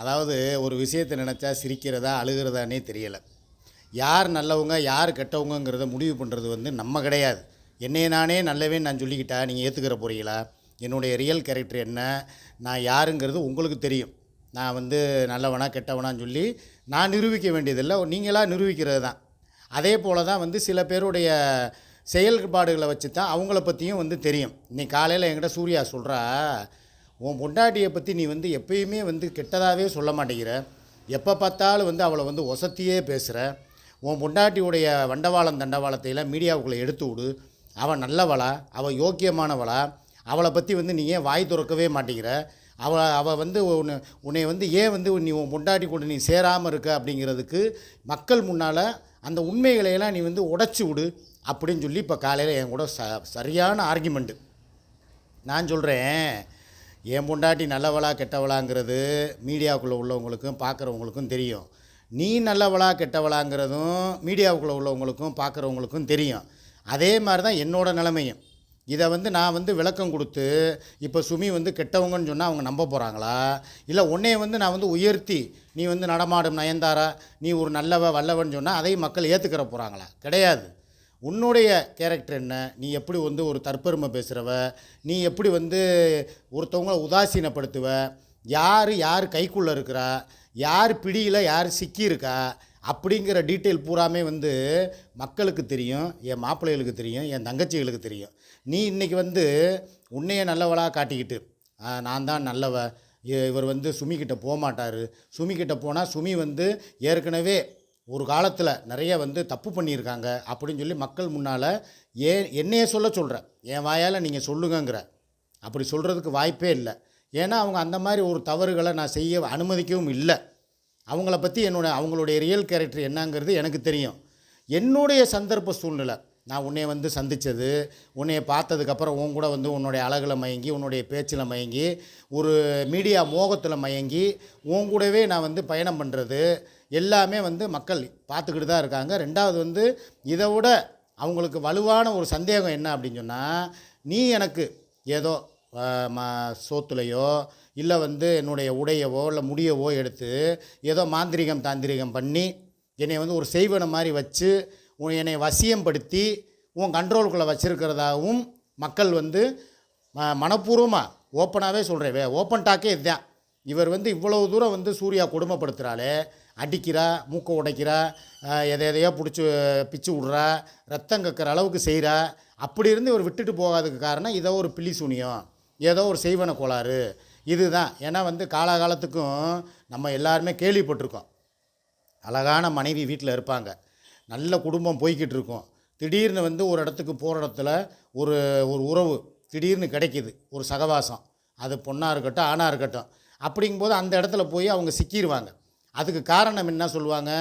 அதாவது ஒரு விஷயத்தை நினச்சா சிரிக்கிறதா அழுகிறதானே தெரியலை. யார் நல்லவங்க யார் கெட்டவங்கங்கிறத முடிவு பண்ணுறது வந்து நம்ம கிடையாது. என்னைய நானே நல்லவே நான் சொல்லிக்கிட்டா நீங்கள் ஏற்றுக்கிற போறீங்களா? என்னுடைய ரியல் கேரக்டர் என்ன? நான் யாருங்கிறது உங்களுக்கு தெரியும். நான் வந்து நல்லவனா கெட்டவனான்னு சொல்லி நான் நிரூபிக்க வேண்டியதில்லை. நீங்களாக நிரூபிக்கிறது தான். அதே போல் தான் வந்து சில பேருடைய செயல்பாடுகளை வச்சு தான் அவங்கள பற்றியும் வந்து தெரியும். இன்னைக்கு காலையில் என்கிட்ட சூர்யா சொல்கிறா உன் பொண்டாட்டியை பற்றி நீ வந்து எப்பயுமே வந்து கெட்டதாகவே சொல்ல மாட்டேங்கிற. எப்போ பார்த்தாலும் வந்து அவளை வந்து ஒசத்தியே பேசுகிற உன் பொண்டாட்டியுடைய வண்டவாளம் தண்டவாளத்தையெல்லாம் மீடியாவுக்குள்ளே எடுத்து விடு. அவள் நல்லவளா? அவள் யோக்கியமானவளா? அவளை பற்றி வந்து நீ ஏன் வாய் திறக்கவே மாட்டேங்கிற? அவள் அவள் வந்து உன்னை உன்னை வந்து ஏன் வந்து நீ உன் பொண்டாட்டி கூட நீ சேராமல் இருக்க அப்படிங்கிறதுக்கு மக்கள் முன்னால் அந்த உண்மைகளையெல்லாம் நீ வந்து உடச்சி விடு அப்படின்னு சொல்லி இப்போ காலையில் என் கூட ச சரியான ஆர்கியூமெண்ட்டு நான் சொல்கிறேன் என் பொண்டாட்டி நல்லவளா கெட்டவளாங்கிறது மீடியாவுக்குள்ளே உள்ளவங்களுக்கும் பார்க்குறவங்களுக்கும் தெரியும். நீ நல்லவளா கெட்டவளாங்கிறதும் மீடியாவுக்குள்ளே உள்ளவங்களுக்கும் பார்க்குறவங்களுக்கும் தெரியும். அதே மாதிரி தான் என்னோடய நிலைமையும். இதை வந்து நான் வந்து விளக்கம் கொடுத்து இப்போ சுமி வந்து கெட்டவங்கன்னு சொன்னால் அவங்க நம்ப போகிறாங்களா இல்லை உன்னைய வந்து நான் வந்து உயர்த்தி நீ வந்து நடமாடும் நயன்தாரா? நீ ஒரு நல்லவ வல்லவன்னு சொன்னால் அதையும் மக்கள் ஏற்றுக்கிற போகிறாங்களா கிடையாது. உன்னுடைய கேரக்டர் என்ன? நீ எப்படி வந்து ஒரு தற்பெருமை பேசுகிறவ நீ எப்படி வந்து ஒருத்தவங்கள உதாசீனப்படுத்துவ? யார் யார் கைக்குள்ளே இருக்கிறா? யார் பிடியில் யார் சிக்கியிருக்கா? அப்படிங்கிற டீட்டெயில் பூராமே வந்து மக்களுக்கு தெரியும் என் மாப்பிள்ளைகளுக்கு தெரியும் என் தங்கச்சிகளுக்கு தெரியும். நீ இன்றைக்கி வந்து உன்னைய நல்லவளாக காட்டிக்கிட்டு நான் தான் நல்லவ. இவர் வந்து சுமிக்கிட்ட போக மாட்டார் சுமிக்கிட்ட போனால் சுமி வந்து ஏற்கனவே ஒரு காலத்தில் நிறைய வந்து தப்பு பண்ணியிருக்காங்க அப்படின்னு சொல்லி மக்கள் முன்னால் ஏன் என்னையே சொல்ல சொல்கிறேன் என் வாயால் நீங்கள் சொல்லுங்கங்கிற. அப்படி சொல்கிறதுக்கு வாய்ப்பே இல்லை. ஏன்னா அவங்க அந்த மாதிரி ஒரு தவறுகளை நான் செய்ய அனுமதிக்கவும் இல்லை. அவங்கள பற்றி என்னோட அவங்களுடைய ரியல் கேரக்டர் என்னங்கிறது எனக்கு தெரியும். என்னுடைய சந்தர்ப்ப சூழ்நிலை. நான் உன்னை வந்து சந்தித்தது உன்னைய பார்த்ததுக்கப்புறம் உன் கூட வந்து உன்னுடைய அழகில் மயங்கி உன்னுடைய பேச்சில் மயங்கி ஒரு மீடியா மோகத்தில் மயங்கி உன் கூடவே நான் வந்து பயணம் பண்ணுறது எல்லாமே வந்து மக்கள் பார்த்துக்கிட்டு தான் இருக்காங்க. ரெண்டாவது வந்து இதை விட அவங்களுக்கு வலுவான ஒரு சந்தேகம் என்ன அப்படின்னு சொன்னால் நீ எனக்கு ஏதோ ம சோத்துலையோ இல்லை வந்து என்னுடைய உடையவோ இல்லை முடியவோ எடுத்து ஏதோ மாந்திரிகம் தாந்திரிகம் பண்ணி என்னை வந்து ஒரு செய்வன மாதிரி வச்சு உன் என்னை வசியம்படுத்தி உன் கண்ட்ரோலுக்குள்ளே வச்சுருக்கிறதாகவும் மக்கள் வந்து மனப்பூர்வமாக ஓப்பனாகவே சொல்கிறேன் வே ஓப்பன் டாக்கே இதுதான். இவர் வந்து இவ்வளவு தூரம் வந்து சூர்யா கொடுமைப்படுத்துகிறாளே அடிக்கிறா மூக்கை உடைக்கிறா எதை எதையோ பிடிச்சி பிச்சு விட்றா ரத்தம் கக்கிற அளவுக்கு செய்கிறா அப்படி இருந்து இவர் விட்டுட்டு போகாததுக்கு காரணம் ஏதோ ஒரு பில்லி சூனியம் ஏதோ ஒரு செய்வன கோளாறு. இதுதான். ஏன்னா வந்து காலாகாலத்துக்கும் நம்ம எல்லாருமே கேள்விப்பட்டிருக்கோம். அழகான மனைவி வீட்டில் இருப்பாங்க. நல்ல குடும்பம் போய்கிட்டு இருக்கும். திடீர்னு வந்து ஒரு இடத்துக்கு போகிற இடத்துல ஒரு ஒரு உறவு திடீர்னு கிடைக்கிது. ஒரு சகவாசம். அது பொண்ணாக இருக்கட்டும் ஆணாக இருக்கட்டும். அப்படிங்கும்போது அந்த இடத்துல போய் அவங்க சிக்கிடுவாங்க அதுக்கு காரணம் என்ன சொல்லுவாங்க?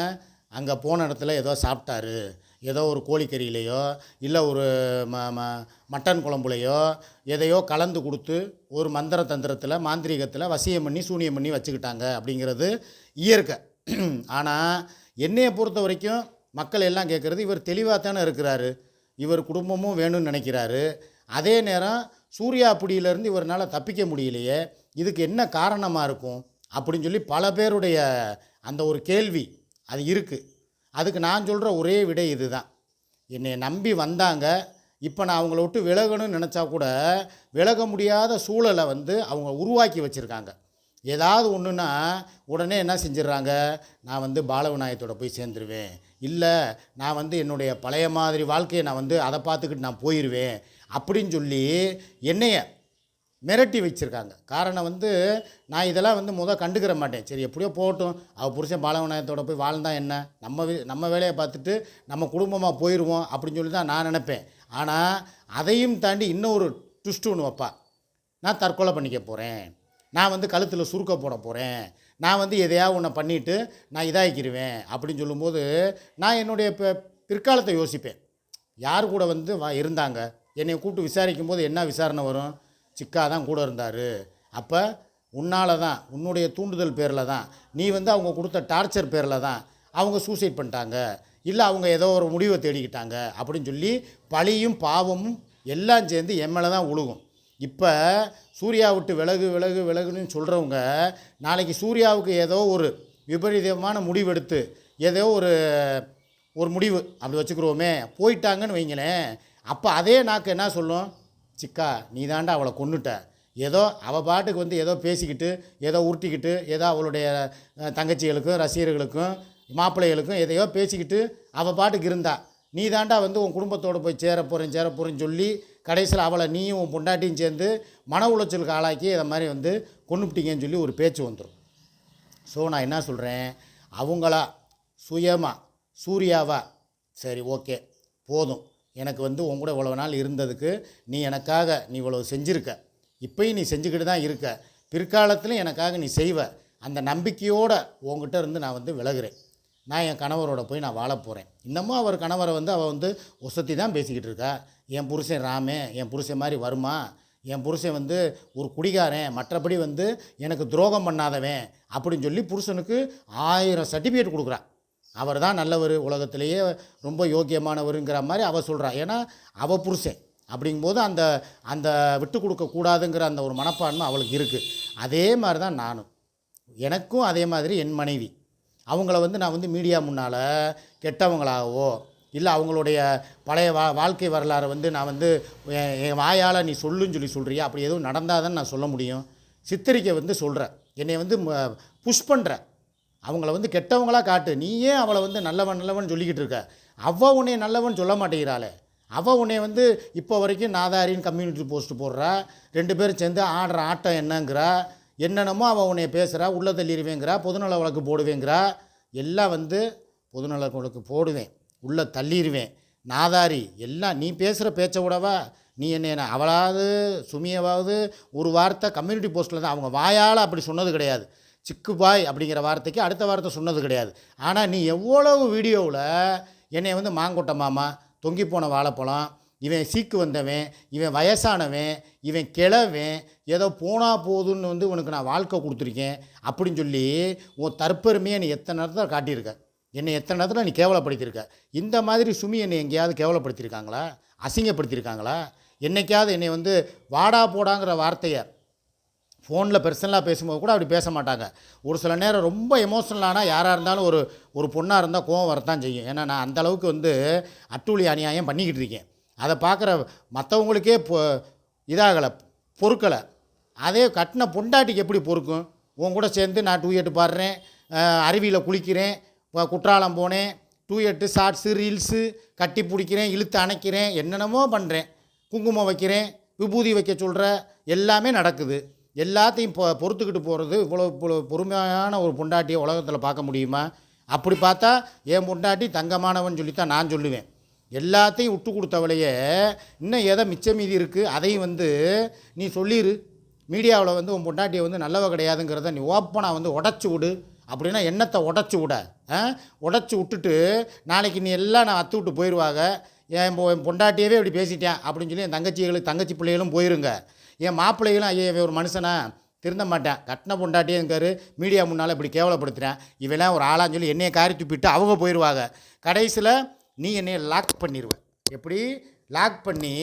அங்கே போன இடத்துல ஏதோ சாப்பிட்டாரு. ஏதோ ஒரு கோழிக்கறியிலையோ இல்லை ஒரு ம ம மட்டன் குழம்புலையோ எதையோ கலந்து கொடுத்து ஒரு மந்திர தந்திரத்தில் மாந்திரீகத்தில் வசியம் பண்ணி சூனியம் பண்ணி வச்சுக்கிட்டாங்க அப்படிங்கிறது இயற்கை. ஆனால் என்னையை பொறுத்த வரைக்கும் மக்கள் எல்லாம் கேட்குறது இவர் தெளிவாக தானே இருக்கிறாரு. இவர் குடும்பமும் வேணும்னு நினைக்கிறாரு. அதே நேரம் சூர்யா பிடியிலேருந்து இவரால் தப்பிக்க முடியலையே. இதுக்கு என்ன காரணமாக இருக்கும்? அப்படின்னு சொல்லி பல பேருடைய அந்த ஒரு கேள்வி அது இருக்குது அதுக்கு நான் சொல்கிற ஒரே விடை இதுதான். என்னை நம்பி வந்தாங்க. இப்போ நான் அவங்கள விட்டு விலகணும்னு நினச்சா கூட விலக முடியாத சூழலை வந்து அவங்க உருவாக்கி வச்சுருக்காங்க. ஏதாவது ஒன்றுனா உடனே என்ன செஞ்சிடுறாங்க? நான் வந்து பாலவிநாயகத்தோட போய் சேர்ந்துருவேன். இல்லை நான் வந்து என்னுடைய பழைய மாதிரி வாழ்க்கையை நான் வந்து அதை பார்த்துக்கிட்டு நான் போயிடுவேன் அப்படின்னு சொல்லி என்னைய மிரட்டி வச்சுருக்காங்க. காரணம் வந்து நான் இதெல்லாம் வந்து முத கண்டுக்கிற மாட்டேன். சரி எப்படியோ போகட்டும். அவள் புருஷன் பாலவநாயகத்தோட போய் வாழ்ந்தால் என்ன? நம்ம நம்ம வேலையை பார்த்துட்டு நம்ம குடும்பமாக போயிடுவோம் அப்படின்னு சொல்லி தான் நான் நினப்பேன். ஆனால் அதையும் தாண்டி இன்னொரு ட்விஸ்ட்டு ஒன்று வைப்பா. நான் தற்கொலை பண்ணிக்க போகிறேன் நான் வந்து கழுத்தில் சுருக்க போட போகிறேன் நான் வந்து எதையாவது ஒன்று பண்ணிவிட்டு நான் இதாகிக்கிடுவேன் அப்படின்னு சொல்லும்போது நான் என்னுடைய இப்போ பிற்காலத்தை யோசிப்பேன். யார் கூட வந்து வா இருந்தாங்க? என்னை கூப்பிட்டு விசாரிக்கும் போது என்ன விசாரணை வரும்? சிக்கா தான் கூட இருந்தார். அப்போ உன்னால் தான் உன்னுடைய தூண்டுதல் பேரில் தான் நீ வந்து அவங்க கொடுத்த டார்ச்சர் பேரில் தான் அவங்க சூசைட் பண்ணிட்டாங்க. இல்லை அவங்க ஏதோ ஒரு முடிவை தேடிக்கிட்டாங்க அப்படின்னு சொல்லி பழியும் பாவமும் எல்லாம் சேர்ந்து என் மேலே தான் உழுகும். இப்போ சூர்யா விட்டு விலகு விலகு விலகுன்னு சொல்கிறவங்க நாளைக்கு சூர்யாவுக்கு ஏதோ ஒரு விபரீதமான முடிவெடுத்து ஏதோ ஒரு ஒரு முடிவு அப்படி வச்சுக்கிறோமே போயிட்டாங்கன்னு வைங்களேன். அப்போ அதே நாக்கு என்ன சொல்லும்? சிக்கா நீ தாண்டா அவளை கொன்னுட்ட. ஏதோ அவள் பாட்டுக்கு வந்து ஏதோ பேசிக்கிட்டு ஏதோ உருட்டிக்கிட்டு ஏதோ அவளுடைய தங்கச்சிகளுக்கும் ரசிகர்களுக்கும் மாப்பிள்ளைகளுக்கும் எதையோ பேசிக்கிட்டு அவள் பாட்டுக்கு இருந்தா. நீ தாண்டா வந்து உன் குடும்பத்தோடு போய் சேர போகிறேன் சேர போகிறேன்னு சொல்லி கடைசியில் அவளை நீயும் உன் பொண்டாட்டியும் சேர்ந்து மன உளைச்சலுக்கு ஆளாக்கி இதை மாதிரி வந்து கொண்டுபிட்டீங்கன்னு சொல்லி ஒரு பேச்சு வந்துடும் ஸோ நான் என்ன சொல்கிறேன் அவங்களா சுயமாக சூர்யாவா? சரி ஓகே. போதும். எனக்கு வந்து உன் கூட இவ்வளோ நாள் இருந்ததுக்கு நீ எனக்காக நீ இவ்வளோ செஞ்சுருக்க. இப்பயும் நீ செஞ்சுக்கிட்டு தான் இருக்க. பிற்காலத்திலும் எனக்காக நீ செய்வ. அந்த நம்பிக்கையோடு உங்ககிட்ட இருந்து நான் வந்து விலகுறேன். நான் என் கணவரோட போய் நான் வாழ போகிறேன் இன்னமும் அவர் கணவரை வந்து அவள் வந்து ஒசத்தி தான் பேசிக்கிட்டு இருக்கா. என் புருஷன் ராமே என் புருஷன் மாதிரி வருமா? என் புருஷன் வந்து ஒரு குடிகாரன். மற்றபடி வந்து எனக்கு துரோகம் பண்ணாதவன் அப்படின்னு சொல்லி புருஷனுக்கு ஆயிரம் சர்டிஃபிகேட் கொடுக்குறான் அவர் தான் நல்லவர் உலகத்திலேயே ரொம்ப யோக்கியமானவருங்கிற மாதிரி அவள் சொல்கிறா ஏன்னா அவள் புருஷன். அப்படிங்கும்போது அந்த அந்த விட்டு கொடுக்கக்கூடாதுங்கிற அந்த ஒரு மனப்பான்மை அவளுக்கு இருக்குது அதே மாதிரி தான் நானும். எனக்கும் அதே மாதிரி என் மனைவி. அவங்கள வந்து நான் வந்து மீடியா முன்னால் கெட்டவங்களாகவோ இல்லை அவங்களுடைய பழைய வா வாழ்க்கை வரலாறை வந்து நான் வந்து என் என் வாயால் நீ சொல்லுன்னு சொல்லி சொல்கிறியா அப்படி எதுவும் நடந்தால் தான் நான் சொல்ல முடியும். சித்தரிக்கை வந்து சொல்கிறேன் என்னை வந்து புஷ் பண்ணுறேன் அவங்கள வந்து கெட்டவங்களாக காட்டு. நீயே அவளை வந்து நல்லவன் நல்லவன் சொல்லிக்கிட்டு இருக்க? அவள் உன்னை நல்லவன் சொல்ல மாட்டேங்கிறாளே. அவள் உன்னை வந்து இப்போ வரைக்கும் நாதாரின்னு கம்யூனிட்டி போஸ்ட் போடுறா. ரெண்டு பேரும் சேர்ந்து ஆடுற ஆட்டம் என்னங்கிறா என்னென்னமோ அவள் உன்னை பேசுகிறா உள்ள தள்ளிடுவேங்கிறா பொதுநல வழக்கு போடுவேங்கிறா. எல்லாம் வந்து பொதுநல வழக்கு போடுவேன். உள்ளே தள்ளிடுவேன் நாதாரி எல்லாம் நீ பேசுகிற பேச்சை விடவா? நீ என்ன என்ன அவளாவது சுமியவாவது ஒரு வார்த்தை கம்யூனிட்டி போஸ்ட்டில் தான். அவங்க வாயால் அப்படி சொன்னது கிடையாது. சிக்குபாய் அப்படிங்கிற வார்த்தைக்கு அடுத்த வார்த்தை சொன்னது கிடையாது. ஆனால் நீ எவ்வளவு வீடியோவில் என்னை வந்து மாங்கொட்ட மாமா தொங்கி போன வாழைப்பழம் இவன் சீக்கு வந்தவன் இவன் வயசானவன் இவன் கிழவன் ஏதோ போனால் போதுன்னு வந்து உனக்கு நான் வாழ்க்கை கொடுத்துருக்கேன் அப்படின்னு சொல்லி உன் தற்பெருமையை நீ எத்தனை நேரத்தில் காட்டியிருக்க? என்னை எத்தனை நேரத்தில் நீ கேவலப்படுத்தியிருக்க? இந்த மாதிரி சுமி என்னை எங்கேயாவது கேவலப்படுத்தியிருக்காங்களா? அசிங்கப்படுத்தியிருக்காங்களா? என்னைக்காவது என்னை வந்து வாடா போடாங்கிற வார்த்தையை ஃபோனில் பர்சனலாக பேசும்போது கூட அப்படி பேச மாட்டாங்க. ஒரு சில நேரம் ரொம்ப எமோஷ்னலானால் யாராக இருந்தாலும் ஒரு ஒரு பொண்ணாக இருந்தால் கோவம் வரத்தான் செய்யும். ஏன்னா நான் அந்தளவுக்கு வந்து அட்டூழி அநியாயம் பண்ணிக்கிட்டு இருக்கேன். அதை பார்க்குற மற்றவங்களுக்கே பொ இதாகலை பொறுக்கலை. அதே கட்டின பொண்டாட்டிக்கு எப்படி பொறுக்கும்? உன் கூட சேர்ந்து நான் டூ எட்டு பாடுறேன் அருவியில் குளிக்கிறேன் குற்றாலம் போனேன் டூ எட்டு ஷார்ட்ஸு ரீல்ஸு கட்டி பிடிக்கிறேன் இழுத்து அணைக்கிறேன் என்னென்னமோ பண்ணுறேன் குங்குமம் வைக்கிறேன் விபூதி வைக்க சொல்கிற எல்லாமே நடக்குது. எல்லாத்தையும் பொ பொறுத்துக்கிட்டு போகிறது இவ்வளோ இவ்வளோ பொறுமையான ஒரு பொண்டாட்டியை உலகத்தில் பார்க்க முடியுமா? அப்படி பார்த்தா என் பொண்டாட்டி தங்கமானவன் சொல்லித்தான் நான் சொல்லுவேன். எல்லாத்தையும் விட்டு கொடுத்தவளையே இன்னும் எதை மிச்சம் மீதி இருக்குது அதையும் வந்து நீ சொல்லிடு மீடியாவில் வந்து உன் பொண்டாட்டியை வந்து நல்லவ கிடையாதுங்கிறத நீ ஓப்பனாக வந்து உடச்சி விடு. அப்படின்னா எண்ணத்தை உடச்சி விட? உடச்சி விட்டுட்டு நாளைக்கு நீ எல்லாம் நான் அத்து விட்டு போயிடுவாங்க என் என் பொண்டாட்டியவே இப்படி பேசிட்டேன் அப்படின்னு சொல்லி என் தங்கச்சிகளுக்கு தங்கச்சி பிள்ளைகளும் போயிருங்க. என் மாப்பிள்ளைகளும் ஐயோ இவன் ஒரு மனுஷனா? திருந்த மாட்டேன். கட்டின பொண்டாட்டியே இருக்காரு. மீடியா முன்னால் இப்படி கேவலப்படுத்துகிறேன் இவெல்லாம் ஒரு ஆளான்னு சொல்லி என்னையை காரி துப்பிட்டு அவங்க போயிடுவாங்க கடைசியில் நீ என்னையை லாக் பண்ணிடுவ எப்படி? லாக் பண்ணி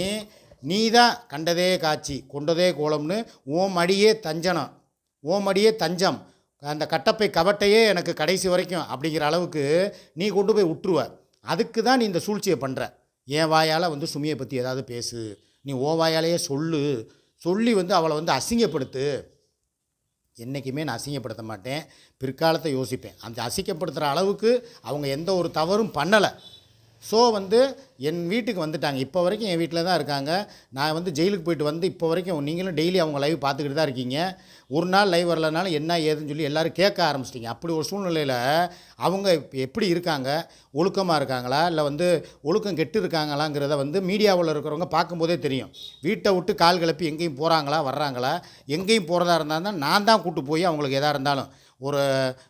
நீ தான் கண்டதே காட்சி கொண்டதே கோலம்னு ஓம் அடியே தஞ்சனம் ஓம் மடியே தஞ்சம். அந்த கட்டப்பை கவட்டையே எனக்கு கடைசி வரைக்கும் அப்படிங்கிற அளவுக்கு நீ கொண்டு போய் விட்டுருவ அதுக்கு தான் நீ இந்த சூழ்ச்சியை பண்ணுற என் வாயால் வந்து சுமியை பற்றி ஏதாவது பேசு. நீ ஓ வாயாலேயே சொல்லு. சொல்லி வந்து அவளை வந்து அசிங்கப்படுத்து. என்றைக்குமே நான் அசிங்கப்படுத்த மாட்டேன். பிற்காலத்தை யோசிப்பேன். அந்த அசிங்கப்படுத்துகிற அளவுக்கு அவங்க எந்த ஒரு தவறும் பண்ணலை. ஸோ வந்து என் வீட்டுக்கு வந்துட்டாங்க. இப்போ வரைக்கும் என் வீட்டில் தான் இருக்காங்க. நான் வந்து ஜெயிலுக்கு போயிட்டு வந்து இப்போ வரைக்கும் நீங்களும் டெய்லி அவங்க லைவ் பார்த்துக்கிட்டு தான் இருக்கீங்க. ஒரு நாள் லைவ் வரலனாலும் என்ன ஏதுன்னு சொல்லி எல்லோரும் கேட்க ஆரம்பிச்சிட்டிங்க. அப்படி ஒரு சூழ்நிலையில் அவங்க எப்படி இருக்காங்க? ஒழுக்கமாக இருக்காங்களா? இல்லை வந்து ஒழுக்கம் கெட்டு இருக்காங்களாங்கிறத வந்து மீடியாவில் இருக்கிறவங்க பார்க்கும்போதே தெரியும். வீட்டை விட்டு கால் கிளப்பி எங்கேயும் போகிறாங்களா வர்றாங்களா? எங்கேயும் போகிறதா இருந்தால் நான் தான் கூப்பிட்டு போய் அவங்களுக்கு எதாக இருந்தாலும். ஒரு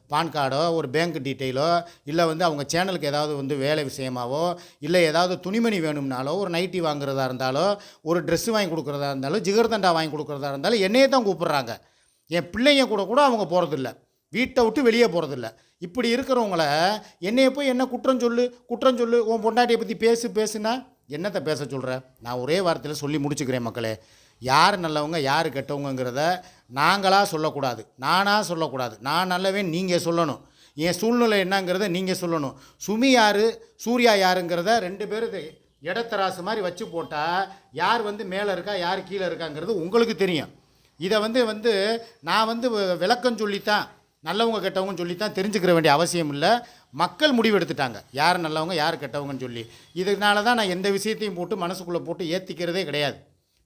பான் கார்டோ ஒரு பேங்க் டீட்டெயிலோ இல்லை வந்து அவங்க சேனலுக்கு ஏதாவது வந்து வேலை விஷயமாவோ இல்லை ஏதாவது துணிமணி வேணும்னாலோ ஒரு நைட்டி வாங்குறதா இருந்தாலோ ஒரு ட்ரெஸ்ஸு வாங்கி கொடுக்குறதா இருந்தாலும் ஜிகர்தண்டா வாங்கி கொடுக்குறதா இருந்தாலும் என்னையே தான் கூப்பிட்றாங்க. என் பிள்ளைங்க கூட கூட அவங்க போகிறதில்ல வீட்டை விட்டு வெளியே போகிறதில்ல இப்படி இருக்கிறவங்கள என்னையை போய் என்ன குற்றம் சொல்லு குற்றம் சொல்லு உன் பொண்டாட்டியை பற்றி பேசு பேசுனா என்னத்தை பேச சொல்கிற நான் ஒரே வார்த்தையில் சொல்லி முடிச்சுக்கிறேன் மக்களே. யார் நல்லவங்க யார் கெட்டவங்கங்கிறத நாங்களாக சொல்லக்கூடாது. நானாக சொல்லக்கூடாது. நான் நல்லவன் நீங்கள் சொல்லணும். என் சூழ்நிலை என்னங்கிறத நீங்கள் சொல்லணும். சுமி யார் சூர்யா யாருங்கிறத ரெண்டு பேரும் இடத்தராசு மாதிரி வச்சு போட்டால் யார் வந்து மேலே இருக்கா யார் கீழே இருக்காங்கிறது உங்களுக்கு தெரியும். இதை வந்து வந்து நான் வந்து விளக்கம் சொல்லித்தான். நல்லவங்க கெட்டவங்கன்னு சொல்லித்தான் தெரிஞ்சுக்கிற வேண்டிய அவசியம் இல்லை. மக்கள் முடிவு எடுத்துட்டாங்க யார் நல்லவங்க யார் கெட்டவங்கன்னு சொல்லி. இதனால தான் நான் எந்த விஷயத்தையும் போட்டு மனசுக்குள்ளே போட்டு ஏற்றிக்கிறதே கிடையாது.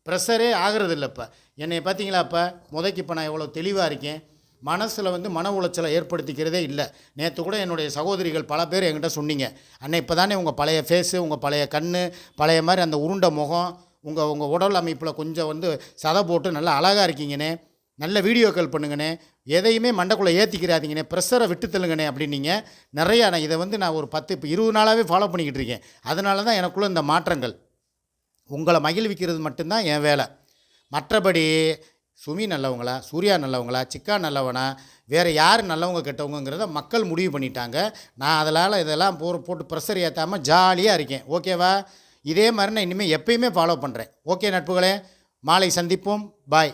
ப்ரெஷரே ஆகிறது இப்போ என்னை பார்த்தீங்களா இப்போ முதைக்கு இப்போ நான் எவ்வளோ தெளிவாக இருக்கேன். மனசில் வந்து மன உளைச்சலை ஏற்படுத்திக்கிறதே இல்லை. நேற்று கூட என்னுடைய சகோதரிகள் பல பேர் என்கிட்ட சொன்னீங்க. அன்னை இப்போ தானே உங்கள் பழைய ஃபேஸு உங்கள் பழைய கண் பழைய மாதிரி அந்த உருண்டை முகம் உங்கள் உங்கள் உடல் அமைப்பில் கொஞ்சம் வந்து சதை போட்டு நல்லா அழகாக இருக்கீங்கண்ணே. நல்ல வீடியோக்கள் பண்ணுங்கண்ணே. எதையுமே மண்டக்குள்ளே ஏற்றிக்கிறாதீங்கண்ணே ப்ரெஷரை விட்டு தள்ளுங்கண்ணே அப்படின்னீங்க. நிறையா நான் இதை வந்து நான் ஒரு பத்து இப்போ இருபது நாளாகவே ஃபாலோ பண்ணிக்கிட்டு இருக்கேன். அதனால தான் எனக்குள்ளே இந்த மாற்றங்கள். உங்களை மகிழ்விக்கிறது மட்டும்தான் என் வேலை. மற்றபடி சுமி நல்லவங்களா சூர்யா நல்லவங்களா சிக்கா நல்லவனா வேறு யார் நல்லவங்க கெட்டவங்கிறத மக்கள் முடிவு பண்ணிட்டாங்க. நான் அதனால் இதெல்லாம் போ போட்டு ப்ரெஷர் ஏற்றாமல் ஜாலியாக இருக்கேன். ஓகேவா இதே மாதிரி நான் இனிமேல் எப்பயுமே ஃபாலோ பண்ணுறேன் ஓகே நட்புகளே மாலை சந்திப்போம். பாய்